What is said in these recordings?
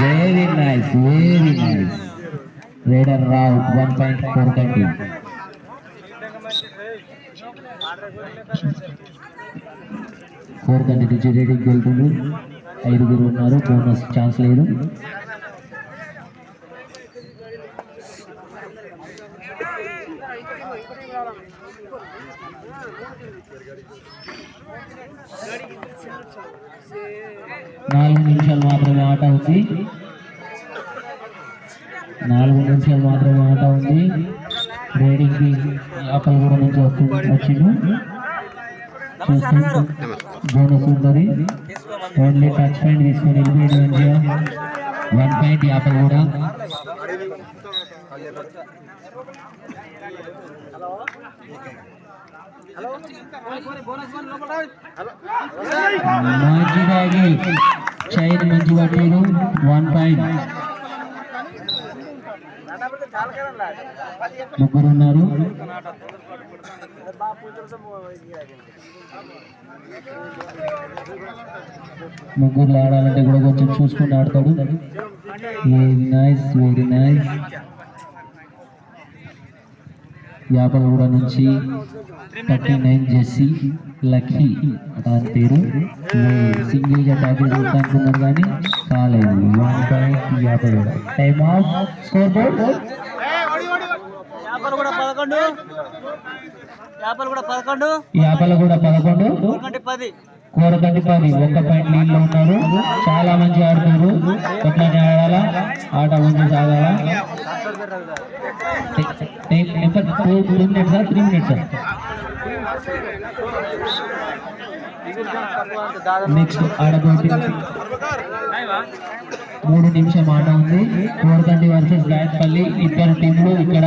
Very nice very nice raider Rao one point four thirty four కంటి నుంచి raiding వెళ్తుంది ఐదుగురు ఉన్నారు బోనస్ ఛాన్స్ లేదు. నాలుగు నిమిషాలు మాత్రమే ఆట ఉంది. నాలుగు నిమిషాలు మాత్రమే ఆట ఉంది. రేడింగ్కి అక్కడ కూడా నుంచి వస్తుంది వచ్చిండు చూసుకుంటూ బోనస్ ఉన్నది ఓన్లీ టచ్ పాయింట్ తీసుకొని వెళ్ళిపోయాడు మంచిగా వన్ పాయింట్ యాభై కూడా. మంచిగా చైన్ మంచి పట్టారు వన్ పాయింట్ ముగ్గురు ఉన్నారు ముగ్గురు ఆడాలంటే కూడా కొంచెం చూసుకుని ఆడతాడు. Very nice very nice Yapalaguda నుంచి థర్టీ నైన్ జెస్సీ లక్కీ దాని పేరు. సింగిల్గా ట్యాకిల్ అనుకున్నారు కానీ కాలేదు. One point time off score board చేపలు కూడా పదకొండు. చేపలు కూడా పదకొండు. పదకొండు. పది. ఒక్క పాయింట్ లీడ్లో ఉన్నారు. చాలా మంచి ఆడుతున్నారు. ఎట్లా ఆడాలా? ఆట ముందు సాగాలా? Two minutes three minutes next ఆడబోటి మూడు నిమిషం ఆట ఉంది. కోరకండి వర్సెస్ గాయత్పల్లి. ఇద్దరు టీంలు ఇక్కడ.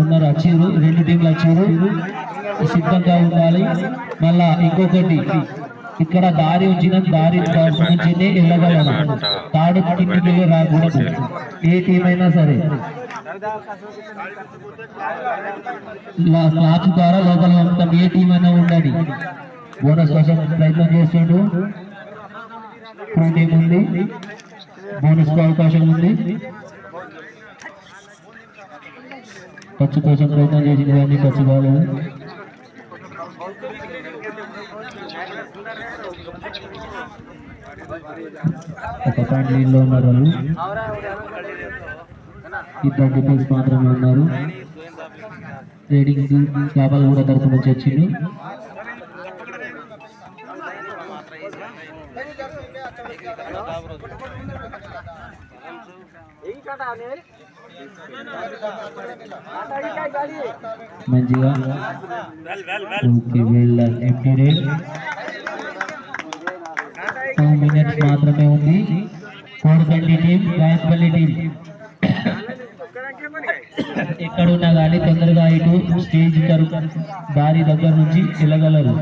ఉన్నారు వచ్చారు రెండు టీంలు వచ్చారు సిద్ధంగా ఉండాలి. మళ్ళా ఇంకొకటి. ఇక్కడ దారి వచ్చిన దారి నుంచి వెళ్ళగలరు తాడు కిందికి రాకూడదు. ఏ టీం అయినా సరే క్లాచ్ ద్వారా లోపల పంపుతాం ఏ టీం అయినా ఉండండి. బోనస్ కోసం ప్రయత్నం చేస్తుండు. టీం ఉంది. బోనస్కు అవకాశం ఉంది. టచ్ కోసం ప్రయత్నం చేసింది కానీ టచ్ కాలేదు. ఒక పాయింట్ ఉన్నారు వాళ్ళు. ఇద్దరు డిఫెన్స్ మాత్రమే ఉన్నారు. రేడింగ్ చేపలు కూడా తరపు నుంచి వచ్చింది మంచిగా okay well empty raid two minutes మాత్రమే ఉంది కోడిపల్లి టీం గాయపల్లి టీం ఎక్కడున్నా కానీ తొందరగా ఇటు స్టేజ్ తరపు దారి దగ్గర నుంచి వెళ్ళగలరు.